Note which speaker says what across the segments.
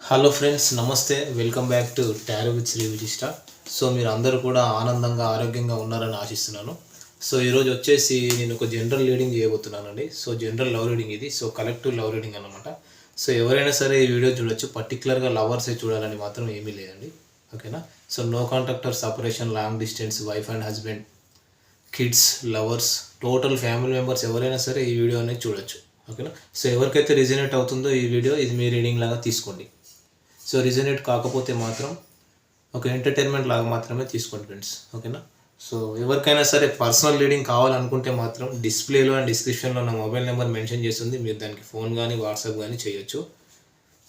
Speaker 1: Hello friends నమస్తే. Welcome back to tarot with Shri Vijishta so మీరు అందరూ కూడా ఆనందంగా ఆరోగ్యంగా ఉన్నారని ఆశిస్తున్నాను. సో ఈరోజు వచ్చేసి నేను ఒక జనరల్ రీడింగ్ చేయబోతున్నానండి. సో జనరల్ లవ్ రీడింగ్ ఇది. సో కలెక్టివ్ లవ్ రీడింగ్ అనమాట సో ఎవరైనా సరే ఈ వీడియో చూడొచ్చు. పర్టికులర్గా లవర్సే చూడాలని మాత్రం ఏమీ లేదండి. ఓకేనా so no contractor separation long distance wife and husband kids lovers total family members ఎవరైనా సరే ఈ వీడియో అనేది చూడొచ్చు. ఓకేనా సో ఎవరికైతే రిజనేట్ అవుతుందో ఈ వీడియో ఇది మీ రీడింగ్ లాగా తీసుకోండి. సో రిజనేట్ కాకపోతే మాత్రం ఒక ఎంటర్టైన్మెంట్ లాగా మాత్రమే తీసుకోండి ఫ్రెండ్స్ ఓకేనా? సో ఎవరికైనా సరే పర్సనల్ రీడింగ్ కావాలనుకుంటే మాత్రం డిస్ప్లేలో అండ్ డిస్క్రిప్షన్లో నా మొబైల్ నెంబర్ మెన్షన్ చేస్తుంది. మీరు దానికి ఫోన్ కానీ వాట్సాప్ కానీ చేయొచ్చు.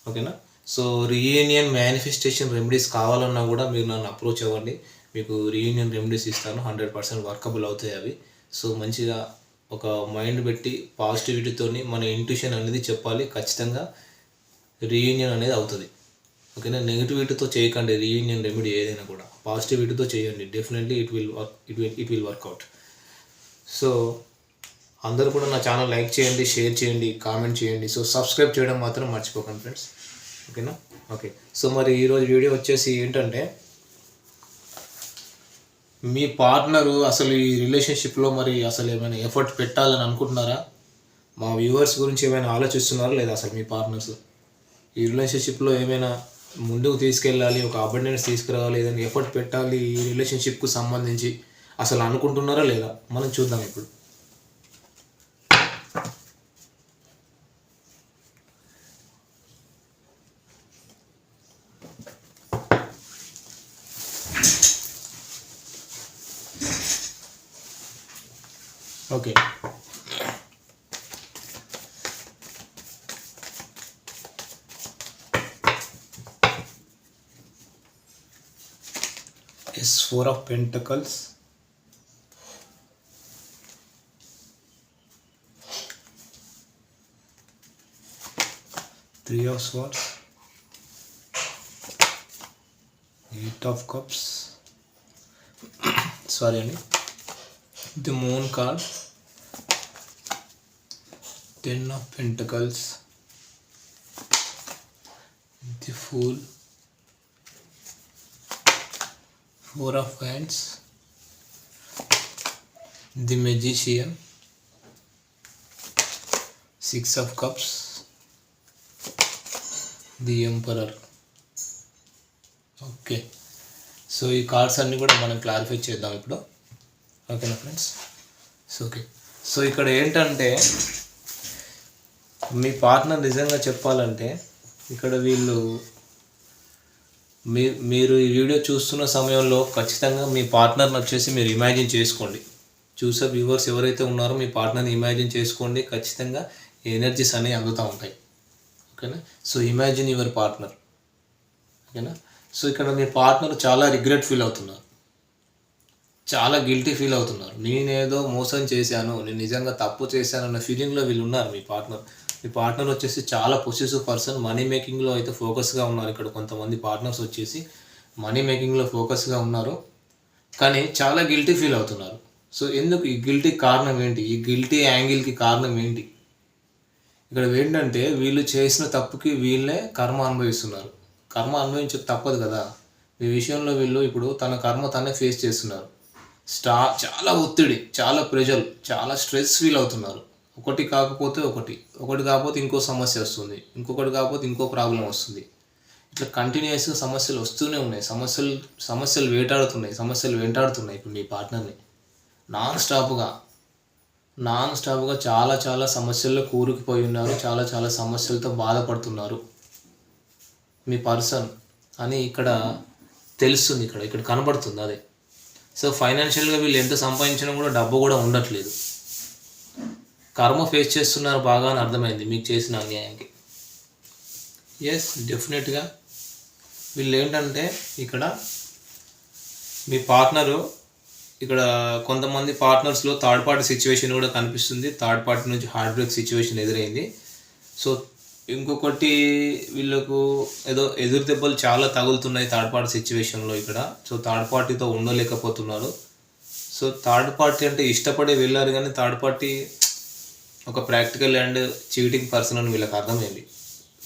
Speaker 1: ఓకేనా? సో రీయూనియన్ మేనిఫెస్టేషన్ రెమెడీస్ కావాలన్నా కూడా మీరు నన్ను అప్రోచ్ అవ్వండి. మీకు రీయూనియన్ రెమెడీస్ ఇస్తాను. హండ్రెడ్ పర్సెంట్ వర్కబుల్ అవుతాయి అవి. సో మంచిగా ఒక మైండ్ పెట్టి పాజిటివిటీతోని మన ఇంట్యూషన్ అనేది చెప్పాలి. ఖచ్చితంగా రీయూనియన్ అనేది అవుతుంది. ఓకేనా? నెగిటివిటీతో చేయకండి రీయూనియన్ రెమెడీ ఏదైనా కూడా. పాజిటివిటీతో చేయండి. Definitely it will work it will it will work out so అందరూ కూడా నా ఛానల్ లైక్ చేయండి షేర్ చేయండి కామెంట్ చేయండి. సో సబ్స్క్రైబ్ చేయడం మాత్రం మర్చిపోకండి ఫ్రెండ్స్ ఓకేనా? ఓకే సో మరి ఈరోజు వీడియో వచ్చేసి ఏంటంటే మీ పార్ట్నరు అసలు ఈ రిలేషన్షిప్లో మరి అసలు ఏమైనా ఎఫర్ట్ పెట్టాలని అనుకుంటున్నారా? మా వ్యూవర్స్ గురించి ఏమైనా ఆలోచిస్తున్నారా లేదా అసలు మీ పార్ట్నర్స్ ఈ రిలేషన్షిప్లో ఏమైనా ముందుకు తీసుకెళ్ళాలి ఒక అబండెన్స్ తీసుకురావాలి ఏదైనా ఎఫర్ట్ పెట్టాలి ఈ రిలేషన్షిప్కు సంబంధించి. అసలు అనుకుంటున్నారా లేదా? మనం చూద్దాం ఇప్పుడు. Okay is four of pentacles. Three of swords. Eight of cups. Sorry అండి the moon card ten of pentacles. The fool four of wands the magician. Six of cups. The emperor. Okay so ఈ cards అన్నీ కూడా మనం clarify చేద్దాం ఇప్పుడు. ఓకేనా friends so okay so ఇక్కడ ఏంటంటే మీ పార్ట్నర్ నిజంగా చెప్పాలంటే ఇక్కడ వీళ్ళు మీ మీరు ఈ వీడియో చూస్తున్న సమయంలో ఖచ్చితంగా మీ పార్ట్నర్ని వచ్చేసి మీరు ఇమాజిన్ చేసుకోండి. చూసే వ్యూవర్స్ ఎవరైతే ఉన్నారో మీ పార్ట్నర్ని ఇమాజిన్ చేసుకోండి. ఖచ్చితంగా ఎనర్జీస్ అనేవి అందుతూ ఉంటాయి. ఓకేనా? So imagine your partner. ఓకేనా? సో ఇక్కడ మీ పార్ట్నర్ చాలా రిగ్రెట్ ఫీల్ అవుతున్నారు. చాలా గిల్టీ ఫీల్ అవుతున్నారు. నేనేదో మోసం చేశాను నేను నిజంగా తప్పు చేశాను అన్న ఫీలింగ్లో వీళ్ళు ఉన్నారు మీ పార్ట్నర్. మీ పార్ట్నర్ వచ్చేసి చాలా పొసెసివ్ పర్సన్ మనీ మేకింగ్లో అయితే ఫోకస్గా ఉన్నారు ఇక్కడ కొంతమంది పార్ట్నర్స్ వచ్చేసి. మనీ మేకింగ్లో ఫోకస్గా ఉన్నారు. కానీ చాలా గిల్టీ ఫీల్ అవుతున్నారు. సో ఎందుకు ఈ గిల్టీ కారణం ఏంటి? ఈ గిల్టీ యాంగిల్కి కారణం ఏంటి? ఇక్కడ ఏంటంటే వీళ్ళు చేసిన తప్పుకి వీళ్ళే కర్మ అనుభవిస్తున్నారు. కర్మ అనుభవించక తప్పదు కదా? ఈ విషయంలో వీళ్ళు ఇప్పుడు తన కర్మ తనే ఫేస్ చేస్తున్నారు. స్టా చాలా ఒత్తిడి చాలా ప్రెజర్ చాలా స్ట్రెస్ ఫీల్ అవుతున్నారు. ఒకటి కాకపోతే ఒకటి. ఒకటి కాకపోతే ఇంకో సమస్య వస్తుంది. ఇంకొకటి కాకపోతే ఇంకో ప్రాబ్లం వస్తుంది. ఇట్లా కంటిన్యూస్గా సమస్యలు వస్తూనే ఉన్నాయి. సమస్యలు సమస్యలు వేటాడుతున్నాయి. సమస్యలు వెంటాడుతున్నాయి ఇప్పుడు మీ పార్ట్నర్ని నాన్ స్టాప్గా నాన్ స్టాప్గా చాలా చాలా సమస్యల్లో కూరుకుపోయి ఉన్నారు. చాలా చాలా సమస్యలతో బాధపడుతున్నారు. మీ పర్సన్ అని ఇక్కడ తెలుస్తుంది ఇక్కడ. ఇక్కడ కనబడుతుంది అదే. సో ఫైనాన్షియల్గా వీళ్ళు ఎంత సంపాదించినా కూడా డబ్బు కూడా ఉండట్లేదు. కర్మ ఫేస్ చేస్తున్నారు బాగా అని అర్థమైంది మీకు చేసిన అన్యాయానికి. ఎస్ డెఫినెట్గా వీళ్ళు ఏంటంటే ఇక్కడ మీ పార్ట్నరు ఇక్కడ కొంతమంది పార్ట్నర్స్లో థర్డ్ పార్టీ సిచ్యువేషన్ కూడా కనిపిస్తుంది. థర్డ్ పార్టీ నుంచి హార్డ్ బ్రేక్ సిచ్యువేషన్ ఎదురైంది. సో ఇంకొకటి వీళ్ళకు ఏదో ఎదురు దెబ్బలు చాలా తగులుతున్నాయి థర్డ్ పార్టీ సిచ్యువేషన్లో ఇక్కడ. సో థర్డ్ పార్టీతో ఉండలేకపోతున్నారు. సో థర్డ్ పార్టీ అంటే ఇష్టపడి వెళ్ళారు కానీ థర్డ్ పార్టీ ఒక ప్రాక్టికల్ అండ్ చీటింగ్ పర్సన్ అని వీళ్ళకి అర్థమైంది.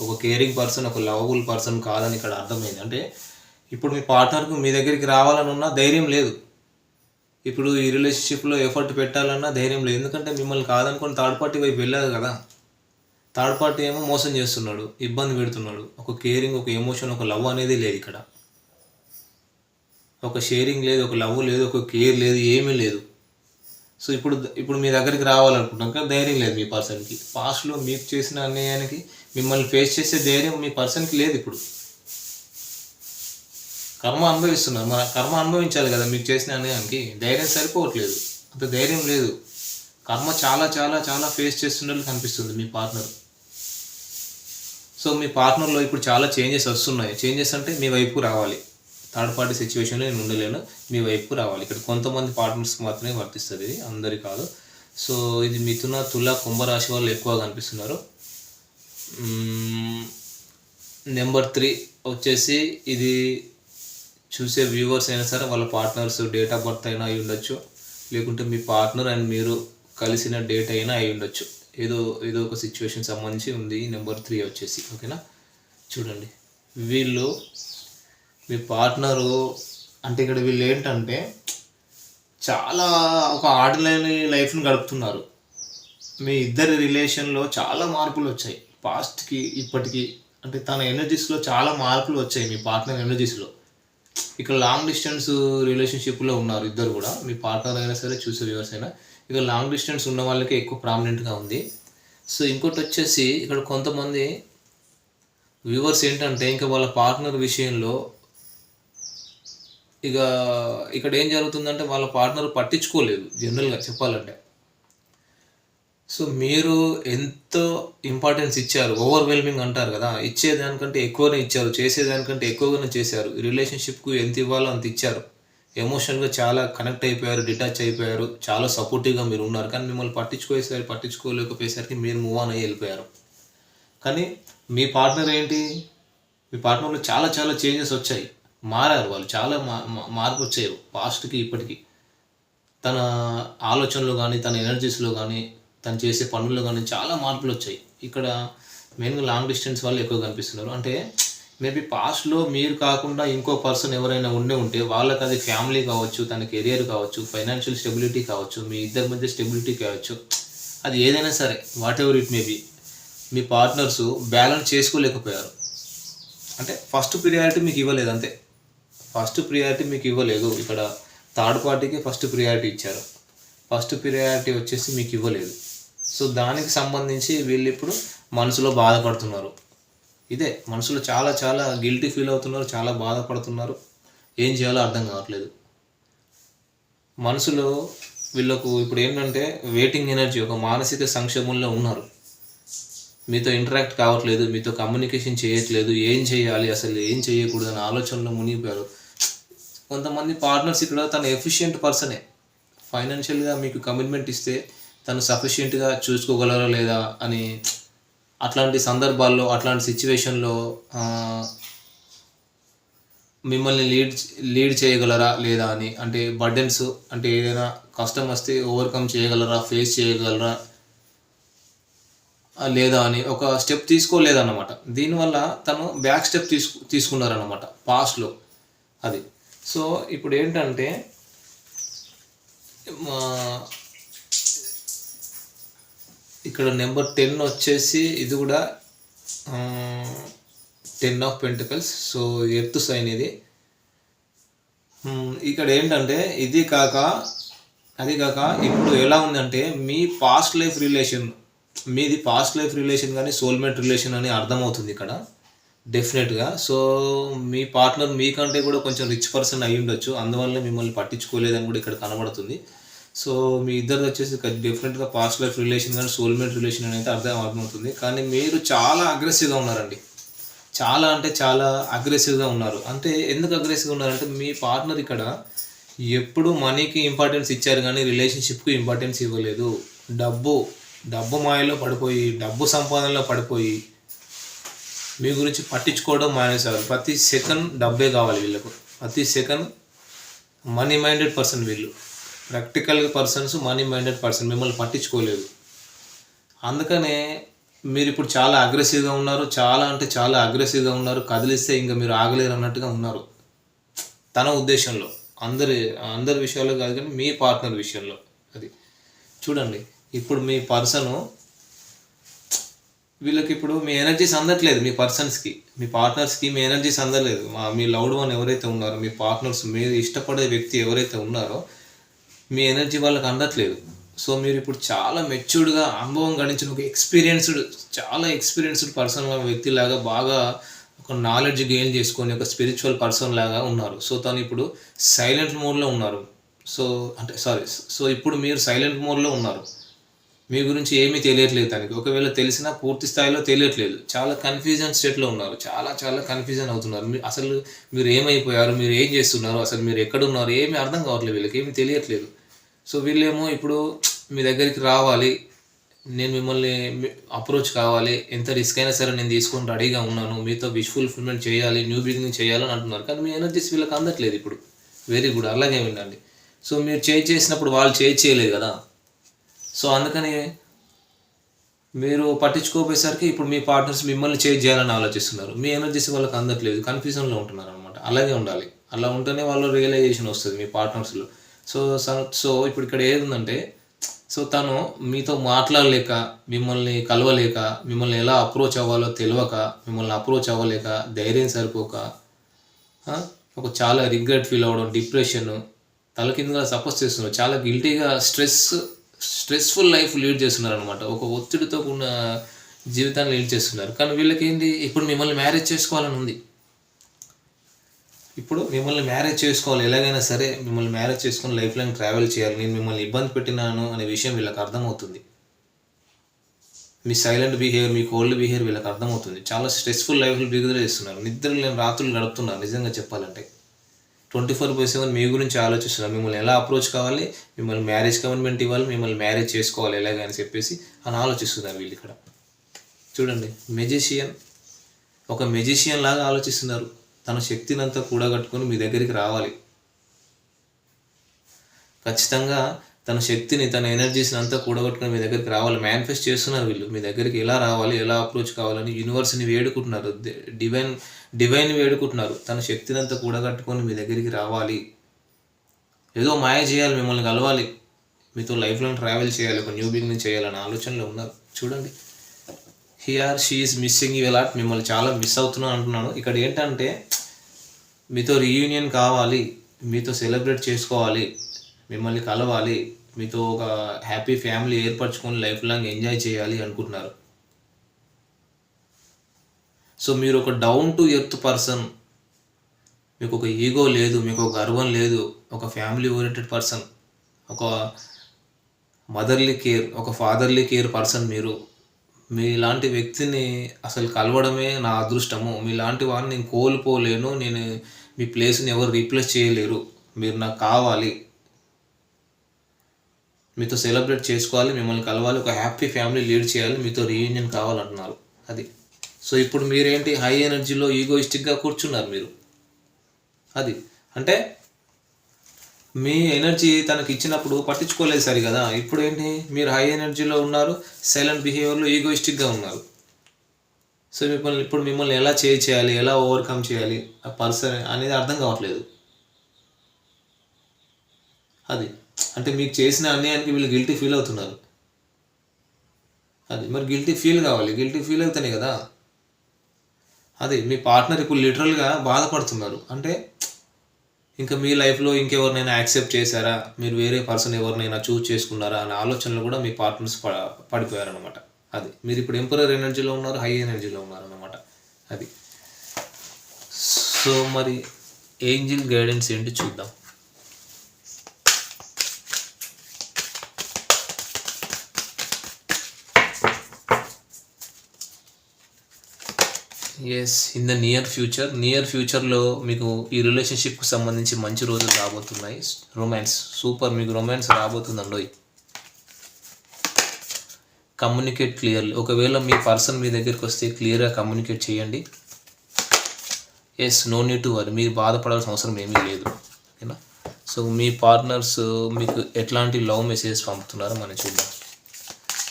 Speaker 1: ఒక కేరింగ్ పర్సన్ ఒక లవబుల్ పర్సన్ కాదని ఇక్కడ అర్థమైంది. అంటే ఇప్పుడు మీ పార్ట్నర్కు మీ దగ్గరికి రావాలని ఉన్నా ధైర్యం లేదు. ఇప్పుడు ఈ రిలేషన్షిప్లో ఎఫర్ట్ పెట్టాలన్నా ధైర్యం లేదు. ఎందుకంటే మిమ్మల్ని కాదనుకొని థర్డ్ పార్టీ వైపు వెళ్ళదు కదా. థర్డ్ పార్టీ ఏమో మోసం చేస్తున్నాడు ఇబ్బంది పెడుతున్నాడు. ఒక కేరింగ్ ఒక ఎమోషన్ ఒక లవ్ అనేది లేదు ఇక్కడ. ఒక షేరింగ్ లేదు ఒక లవ్ లేదు ఒక కేర్ లేదు ఏమీ లేదు. సో ఇప్పుడు ఇప్పుడు మీ దగ్గరికి రావాలనుకుంటున్నాక ధైర్యం లేదు మీ పర్సన్కి. పాస్ట్లో మీకు చేసిన అన్యాయానికి మిమ్మల్ని ఫేస్ చేసే ధైర్యం మీ పర్సన్కి లేదు ఇప్పుడు. కర్మ అనుభవిస్తున్నారు. మన కర్మ అనుభవించాలి కదా మీకు చేసిన అన్యాయానికి. ధైర్యం సరిపోవట్లేదు. అంత ధైర్యం లేదు. కర్మ చాలా చాలా చాలా ఫేస్ చేస్తున్నట్లు కనిపిస్తుంది మీ పార్ట్నర్ సో మీ పార్ట్నర్లో ఇప్పుడు చాలా చేంజెస్ వస్తున్నాయి. చేంజెస్ అంటే మీ వైపు రావాలి. థర్డ్ పార్టీ సిచ్యువేషన్లో నేను ఉండలేను. మీ వైపు రావాలి. ఇక్కడ కొంతమంది పార్ట్నర్స్కి మాత్రమే వర్తిస్తుంది ఇది అందరి కాదు. సో ఇది మిథున తుల కుంభరాశి వాళ్ళు ఎక్కువ కనిపిస్తున్నారు. నెంబర్ త్రీ వచ్చేసి ఇది చూసే వ్యూవర్స్ అయినా సరే వాళ్ళ పార్ట్నర్స్ డేట్ ఆఫ్ బర్త్ అయినా అయి ఉండొచ్చు. లేకుంటే మీ పార్ట్నర్ అండ్ మీరు కలిసిన డేట్ అయినా అయి ఉండొచ్చు. ఏదో ఏదో ఒక సిచ్యువేషన్ సంబంధించి ఉంది. నెంబర్ త్రీ వచ్చేసి ఓకేనా? చూడండి. వీళ్ళు మీ పార్ట్నరు అంటే ఇక్కడ వీళ్ళు ఏంటంటే చాలా ఒక ఆటలేని లైఫ్ని గడుపుతున్నారు. మీ ఇద్దరి రిలేషన్లో చాలా మార్పులు వచ్చాయి. పాస్ట్కి ఇప్పటికి అంటే తన ఎనర్జీస్లో చాలా మార్పులు వచ్చాయి మీ పార్ట్నర్ ఎనర్జీస్లో. ఇక్కడ లాంగ్ డిస్టెన్స్ రిలేషన్షిప్లో ఉన్నారు ఇద్దరు కూడా. మీ పార్ట్నర్ అయినా సరే చూసే వ్యూవర్స్ అయినా. ఇక్కడ లాంగ్ డిస్టెన్స్ ఉన్న వాళ్ళకి ఎక్కువ ప్రామినెంట్గా ఉంది. సో ఇంకోటి వచ్చేసి ఇక్కడ కొంతమంది వ్యూవర్స్ ఏంటంటే ఇంకా వాళ్ళ పార్ట్నర్ విషయంలో ఇక ఇక్కడ ఏం జరుగుతుందంటే వాళ్ళ పార్ట్నర్ పట్టించుకోలేదు జనరల్గా చెప్పాలంటే. సో మీరు ఎంతో ఇంపార్టెన్స్ ఇచ్చారు ఓవర్వెల్మింగ్ అంటారు కదా. ఇచ్చేదానికంటే ఎక్కువనే ఇచ్చారు చేసేదానికంటే ఎక్కువగానే చేశారు. రిలేషన్షిప్కు ఎంత ఇవ్వాలో అంత ఇచ్చారు. ఎమోషనల్గా చాలా కనెక్ట్ అయిపోయారు డిటాచ్ అయిపోయారు చాలా సపోర్టివ్గా మీరు ఉన్నారు. కానీ మిమ్మల్ని పట్టించుకోసారి పట్టించుకోలేకపోయేసరికి మీరు మూవ్ ఆన్ అయ్యి వెళ్ళిపోయారు. కానీ మీ పార్ట్నర్ ఏంటి? మీ పార్ట్నర్లో చాలా చాలా చేంజెస్ వచ్చాయి. మారారు వాళ్ళు. చాలా మా మార్పు వచ్చాయి పాస్ట్కి ఇప్పటికి. తన ఆలోచనలు కానీ తన ఎనర్జీస్లో కానీ తను చేసే పనుల్లో కానీ చాలా మార్పులు వచ్చాయి. ఇక్కడ మెయిన్గా లాంగ్ డిస్టెన్స్ వాళ్ళు ఎక్కువ కనిపిస్తున్నారు. అంటే మేబీ పాస్ట్లో మీరు కాకుండా ఇంకో పర్సన్ ఎవరైనా ఉండే ఉంటే వాళ్ళకి అది ఫ్యామిలీ కావచ్చు తన కెరియర్ కావచ్చు ఫైనాన్షియల్ స్టెబిలిటీ కావచ్చు మీ ఇద్దరి మధ్య స్టెబిలిటీ కావచ్చు అది ఏదైనా సరే whatever it may be మీ పార్ట్నర్స్ బ్యాలెన్స్ చేసుకోలేకపోయారు. అంటే ఫస్ట్ ప్రియారిటీ మీకు ఇవ్వలేదు అంతే. ఫస్ట్ ప్రియారిటీ మీకు ఇవ్వలేదు. ఇక్కడ థర్డ్ పార్టీకి ఫస్ట్ ప్రియారిటీ ఇచ్చారు. ఫస్ట్ ప్రియారిటీ వచ్చేసి మీకు ఇవ్వలేదు. సో దానికి సంబంధించి వీళ్ళు ఇప్పుడు మనసులో బాధపడుతున్నారు. ఇదే మనసులో చాలా చాలా గిల్టీ ఫీల్ అవుతున్నారు చాలా బాధపడుతున్నారు. ఏం చేయాలో అర్థం కావట్లేదు. మనసులో వీళ్ళకు ఇప్పుడు ఏంటంటే వెయిటింగ్ ఎనర్జీ ఒక మానసిక సంక్షేమంలో ఉన్నారు. మీతో ఇంటరాక్ట్ కావట్లేదు మీతో కమ్యూనికేషన్ చేయట్లేదు ఏం చేయాలి అసలు ఏం చేయకూడదు అనే ఆలోచనలో మునిగిపోయారు. కొంతమంది పార్ట్నర్స్ ఇక్కడ తను ఎఫిషియెంట్ పర్సనే ఫైనాన్షియల్గా మీకు కమిట్మెంట్ ఇస్తే తను సఫిషియెంట్గా చూసుకోగలరా లేదా అని అట్లాంటి సందర్భాల్లో అట్లాంటి సిచ్యువేషన్లో మిమ్మల్ని లీడ్ లీడ్ చేయగలరా లేదా అని. అంటే బర్డెన్స్ అంటే ఏదైనా కష్టం వస్తే ఓవర్కమ్ చేయగలరా ఫేస్ చేయగలరా లేదా అని ఒక స్టెప్ తీసుకోలేదన్నమాట. దీనివల్ల తను బ్యాక్ స్టెప్ తీసుకు తీసుకున్నారనమాట పాస్ట్లో అది. సో ఇప్పుడు ఏంటంటే మా ఇక్కడ నెంబర్ టెన్ వచ్చేసి ఇది కూడా ten of pentacles. So earth sign ఇది. ఇక్కడ ఏంటంటే ఇది కాక అది కాక ఇప్పుడు ఎలా ఉందంటే మీ పాస్ట్ లైఫ్ రిలేషన్ మీది పాస్ట్ లైఫ్ రిలేషన్ కానీ సోల్మేట్ రిలేషన్ అని అర్థమవుతుంది ఇక్కడ. డెఫినెట్గా సో మీ పార్ట్నర్ మీకంటే కూడా కొంచెం రిచ్ పర్సన్ అయి ఉండొచ్చు. అందువల్ల మిమ్మల్ని పట్టించుకోలేదని కూడా ఇక్కడ కనబడుతుంది. సో మీ ఇద్దరు వచ్చేసి డెఫినెట్గా పాస్ట్ లైఫ్ రిలేషన్ కానీ సోల్మేట్ రిలేషన్ అని అర్థం అర్థమవుతుంది కానీ మీరు చాలా అగ్రెసివ్గా ఉన్నారండి. చాలా అంటే చాలా అగ్రెసివ్గా ఉన్నారు. అంటే ఎందుకు అగ్రెసివ్గా ఉన్నారంటే మీ పార్ట్నర్ ఇక్కడ ఎప్పుడు మనీకి ఇంపార్టెన్స్ ఇచ్చారు కానీ రిలేషన్షిప్కి ఇంపార్టెన్స్ ఇవ్వలేదు. డబ్బు డబ్బు మాయలో పడిపోయి డబ్బు సంపాదనలో పడిపోయి మీ గురించి పట్టించుకోవడం మానేశారు. ప్రతి సెకండ్ డబ్బే కావాలి వీళ్ళకు. ప్రతి సెకండ్ మనీ మైండెడ్ పర్సన్ వీళ్ళు. Practical persons money minded person మిమ్మల్ని పట్టించుకోలేదు. అందుకనే మీరు ఇప్పుడు చాలా అగ్రెసివ్గా ఉన్నారు. చాలా అంటే చాలా అగ్రెసివ్గా ఉన్నారు. కదిలిస్తే ఇంకా మీరు ఆగలేరు అన్నట్టుగా ఉన్నారు. తన ఉద్దేశంలో. అందరి అందరి విషయాల్లో కాదు కానీ మీ పార్ట్నర్ విషయంలో. అది చూడండి. ఇప్పుడు మీ పర్సను వీళ్ళకి ఇప్పుడు మీ ఎనర్జీస్ అందట్లేదు మీ పర్సన్స్కి మీ పార్ట్నర్స్కి మీ ఎనర్జీస్ అందలేదు మా మీ లౌడ్ వన్ ఎవరైతే ఉన్నారో మీ పార్ట్నర్స్ మీరు ఇష్టపడే వ్యక్తి ఎవరైతే ఉన్నారో మీ ఎనర్జీ వాళ్ళకి అందట్లేదు. సో మీరు ఇప్పుడు చాలా మెచ్యూర్డ్గా అనుభవం గడించిన ఒక ఎక్స్పీరియన్స్డ్ చాలా ఎక్స్పీరియన్స్డ్ పర్సన్ వ్యక్తి లాగా బాగా ఒక నాలెడ్జ్ గెయిన్ చేసుకొని ఒక స్పిరిచువల్ పర్సన్ లాగా ఉన్నారు. సో తను ఇప్పుడు సైలెంట్ మోడ్లో ఉన్నారు. సో అంటే సారీ సో ఇప్పుడు మీరు సైలెంట్ మోడ్లో ఉన్నారు. మీ గురించి ఏమీ తెలియట్లేదు తనకి. ఒకవేళ తెలిసినా పూర్తి స్థాయిలో తెలియట్లేదు. చాలా కన్ఫ్యూజన్ స్టేట్లో ఉన్నారు. చాలా చాలా కన్ఫ్యూజన్ అవుతున్నారు. మీరు అసలు మీరు ఏమైపోయారు? మీరు ఏం చేస్తున్నారు? అసలు మీరు ఎక్కడున్నారు ఏమీ అర్థం కావట్లేదు వీళ్ళకి. ఏమీ తెలియట్లేదు. సో వీళ్ళేమో ఇప్పుడు మీ దగ్గరికి రావాలి. నేను మిమ్మల్ని అప్రోచ్ కావాలి. ఎంత రిస్క్ అయినా సరే నేను తీసుకొని రెడీగా ఉన్నాను. మీతో విష్ ఫుల్ఫిల్మెంట్ చేయాలి. న్యూ బిగినింగ్ చేయాలని అంటున్నారు. కానీ మీ ఎనర్జీస్ వీళ్ళకి అందట్లేదు ఇప్పుడు. వెరీ గుడ్ అలాగే వినండి సో మీరు చేయి చేసినప్పుడు వాళ్ళు చేయి చేయలేదు కదా? సో అందుకని మీరు పట్టించుకోపోయేసరికి ఇప్పుడు మీ పార్ట్నర్స్ మిమ్మల్ని చేంజ్ చేయాలని ఆలోచిస్తున్నారు. మీ ఎనర్జీస్ వాళ్ళకి అందట్లేదు. కన్ఫ్యూజన్లో ఉంటున్నారు అనమాట అలాగే ఉండాలి. అలా ఉంటేనే వాళ్ళు రియలైజేషన్ వస్తుంది మీ పార్ట్నర్స్లో సో సో ఇప్పుడు ఇక్కడ ఏముందంటే సో తను మీతో మాట్లాడలేక మిమ్మల్ని కలవలేక మిమ్మల్ని ఎలా అప్రోచ్ అవ్వాలో తెలియక మిమ్మల్ని అప్రోచ్ అవ్వలేక ధైర్యం సరిపోక ఒక చాలా రిగ్రెట్ ఫీల్ అవ్వడం డిప్రెషన్ తల కింద సపోజ్ చేస్తున్నారు చాలా గిల్టీగా స్ట్రెస్ స్ట్రెస్ఫుల్ లైఫ్ లీడ్ చేస్తున్నారు అనమాట ఒక ఒత్తిడితో కూడిన జీవితాన్ని లీడ్ చేస్తున్నారు. కానీ వీళ్ళకి ఏంటి ఇప్పుడు మిమ్మల్ని మ్యారేజ్ చేసుకోవాలని ఉంది. ఇప్పుడు మిమ్మల్ని మ్యారేజ్ చేసుకోవాలి. ఎలాగైనా సరే మిమ్మల్ని మ్యారేజ్ చేసుకొని లైఫ్ లాంగ్ ట్రావెల్ చేయాలి. నేను మిమ్మల్ని ఇబ్బంది పెట్టినాను అనే విషయం వీళ్ళకి అర్థమవుతుంది. మీ సైలెంట్ బిహేవియర్ మీ కోల్డ్ బిహేవియర్ వీళ్ళకి అర్థమవుతుంది. చాలా స్ట్రెస్ఫుల్ లైఫ్లు బిగుదల చేస్తున్నారు. నిద్ర లేని రాత్రులు గడుపుతున్నారు. నిజంగా చెప్పాలంటే. ట్వంటీ ఫోర్ బై సెవెన్ మీ గురించి ఆలోచిస్తున్నారు మిమ్మల్ని ఎలా అప్రోచ్ కావాలి? మిమ్మల్ని మ్యారేజ్ కమిట్మెంట్ ఇవ్వాలి. మిమ్మల్ని మ్యారేజ్ చేసుకోవాలి. ఎలాగని అని చెప్పేసి అని ఆలోచిస్తున్నారు వీళ్ళు ఇక్కడ. చూడండి మెజిషియన్ ఒక మెజిషియన్ లాగా ఆలోచిస్తున్నారు. తన శక్తిని అంతా కూడగట్టుకొని మీ దగ్గరికి రావాలి. ఖచ్చితంగా తన శక్తిని తన ఎనర్జీస్ని అంతా కూడగట్టుకొని మీ దగ్గరికి రావాలి. మేనిఫెస్ట్ చేస్తున్నారు వీళ్ళు. మీ దగ్గరికి ఎలా రావాలి ఎలా అప్రోచ్ కావాలని యూనివర్స్ని వేడుకుంటున్నారు. Divine divine వేడుకుంటున్నారు. తన శక్తిని అంతా కూడగట్టుకొని మీ దగ్గరికి రావాలి. ఏదో మాయ చేయాలి మిమ్మల్ని కలవాలి. మీతో లైఫ్లో ట్రావెల్ చేయాలి ఒక న్యూ బిగినింగ్ చేయాలనే ఆలోచనలో ఉన్నారు. చూడండి. Here she is missing you a lot మిమ్మల్ని చాలా మిస్ అవుతున్నాను అంటున్నాను. ఇక్కడ ఏంటంటే మీతో రీయూనియన్ కావాలి. మీతో సెలబ్రేట్ చేసుకోవాలి. మిమ్మల్ని కలవాలి. మీతో ఒక హ్యాపీ ఫ్యామిలీ ఏర్పరచుకొని లైఫ్ లాంగ్ ఎంజాయ్ చేయాలి అనుకుంటున్నారు. సో మీరు ఒక డౌన్ టు ఎర్త్ పర్సన్ మీకు ఒక ఈగో లేదు మీకు ఒక గర్వం లేదు ఒక ఫ్యామిలీ ఓరియంటెడ్ పర్సన్ ఒక మదర్లీ కేర్ ఒక ఫాదర్లీ కేర్ పర్సన్ మీరు. మీలాంటి వ్యక్తిని అసలు కలవడమే నా అదృష్టము. మీలాంటి వారిని నేను కోల్పోలేను నేను మీ ప్లేస్ని ఎవరు రీప్లేస్ చేయలేరు. మీరు నాకు కావాలి. మీతో సెలబ్రేట్ చేసుకోవాలి మిమ్మల్ని కలవాలి ఒక హ్యాపీ ఫ్యామిలీ లీడ్ చేయాలి మీతో రీయూనియన్ కావాలంటున్నారు. అది. సో ఇప్పుడు మీరేంటి హై ఎనర్జీలో ఈగోయిస్టిక్గా కూర్చున్నారు మీరు? అది. అంటే మీ ఎనర్జీ తనకి ఇచ్చినప్పుడు పట్టించుకోలేదు సరి కదా ఇప్పుడు ఏంటి? మీరు హై ఎనర్జీలో ఉన్నారు సైలెంట్ బిహేవియర్లో ఈగోయిస్టిక్గా ఉన్నారు. సో మిమ్మల్ని ఇప్పుడు మిమ్మల్ని ఎలా చేయి చేయాలి ఎలా ఓవర్కమ్ చేయాలి ఆ పర్సన్ అనేది అర్థం కావట్లేదు. అది. అంటే మీకు చేసిన అన్యాయానికి వీళ్ళు గిల్టీ ఫీల్ అవుతున్నారు. అది మరి గిల్టీ ఫీల్ కావాలి. గిల్టీ ఫీల్ అవుతానే కదా. అది మీ పార్ట్నర్ ఇప్పుడు లిటరల్గా బాధపడుతున్నారు. అంటే ఇంకా మీ లైఫ్లో ఇంకెవరినైనా యాక్సెప్ట్ చేశారా? మీరు వేరే పర్సన్ ఎవరినైనా చూస్ చేసుకున్నారా? అనే ఆలోచనలు కూడా మీ పార్ట్నర్స్ ప పడిపోయారనమాట అది మీరు ఇప్పుడు ఎంపరర్ ఎనర్జీలో ఉన్నారు హై ఎనర్జీలో ఉన్నారు అనమాట అది. సో మరి ఏంజిల్ గైడెన్స్ ఏంటి చూద్దాం. Yes in the near future near ఫ్యూచర్లో మీకు ఈ రిలేషన్షిప్కి సంబంధించి మంచి రోజులు రాబోతున్నాయి. రొమాన్స్ సూపర్ మీకు రొమాన్స్ రాబోతుందండోయ్ కమ్యూనికేట్ క్లియర్లీ ఒకవేళ మీ పర్సన్ మీ దగ్గరికి వస్తే క్లియర్గా కమ్యూనికేట్ చేయండి. Yes no need to worry మీరు బాధపడాల్సిన అవసరం ఏమీ లేదు. ఓకేనా? సో మీ పార్ట్నర్స్ మీకు ఎట్లాంటి లవ్ మెసేజెస్ పంపుతున్నారో మనం చూద్దాం.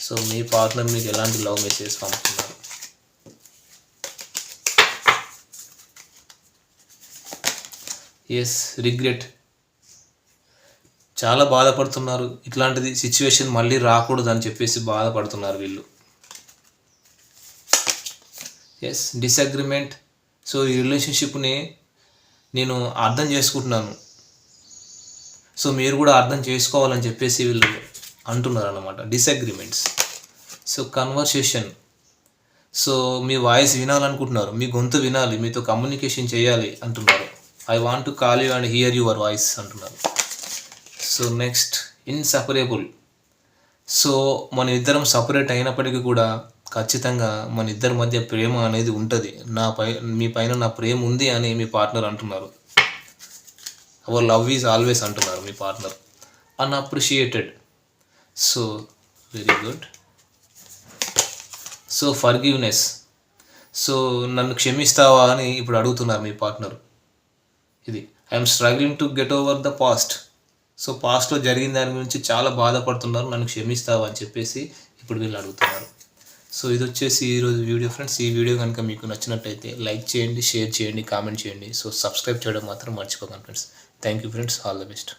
Speaker 1: సో మీ పార్ట్నర్ మీకు ఎలాంటి లవ్ మెసేజ్ పంపుతున్నారు? ఎస్ రిగ్రెట్ చాలా బాధపడుతున్నారు. ఇట్లాంటిది సిచ్యువేషన్ మళ్ళీ రాకూడదు అని చెప్పేసి బాధపడుతున్నారు వీళ్ళు. ఎస్ డిసగ్రిమెంట్ సో ఈ రిలేషన్షిప్ని నేను అర్థం చేసుకుంటున్నాను. సో మీరు కూడా అర్థం చేసుకోవాలని చెప్పేసి వీళ్ళు అంటున్నారు అన్నమాట డిసగ్రిమెంట్స్ సో కన్వర్సేషన్ సో మీ వాయిస్ వినాలనుకుంటున్నారు. మీ గొంతు వినాలి. మీతో కమ్యూనికేషన్ చేయాలి అంటున్నారు. I want to call you and hear your voice అంటున్నారు సో నెక్స్ట్ ఇన్సపరేబుల్ సో మన ఇద్దరం సపరేట్ అయినప్పటికీ కూడా ఖచ్చితంగా మన ఇద్దరి మధ్య ప్రేమ అనేది ఉంటుంది. నా పై మీ పైన నా ప్రేమ ఉంది అని మీ పార్ట్నర్ అంటున్నారు. అవర్ లవ్ ఈజ్ ఆల్వేస్ అంటున్నారు మీ partner unappreciated so very good so forgiveness so నన్ను క్షమిస్తావా అని ఇప్పుడు అడుగుతున్నారు మీ పార్ట్నర్ ఇది. I'm struggling to get over the past so పాస్ట్లో జరిగిన దాని గురించి చాలా బాధపడుతున్నారు. నన్ను క్షమిస్తావు అని చెప్పేసి ఇప్పుడు వీళ్ళు అడుగుతున్నారు. సో ఇది వచ్చేసి ఈరోజు వీడియో ఫ్రెండ్స్ ఈ వీడియో కనుక మీకు నచ్చినట్టయితే లైక్ చేయండి షేర్ చేయండి కామెంట్ చేయండి. సో సబ్స్క్రైబ్ చేయడం మాత్రం మర్చిపోకండి friends thank you friends all the best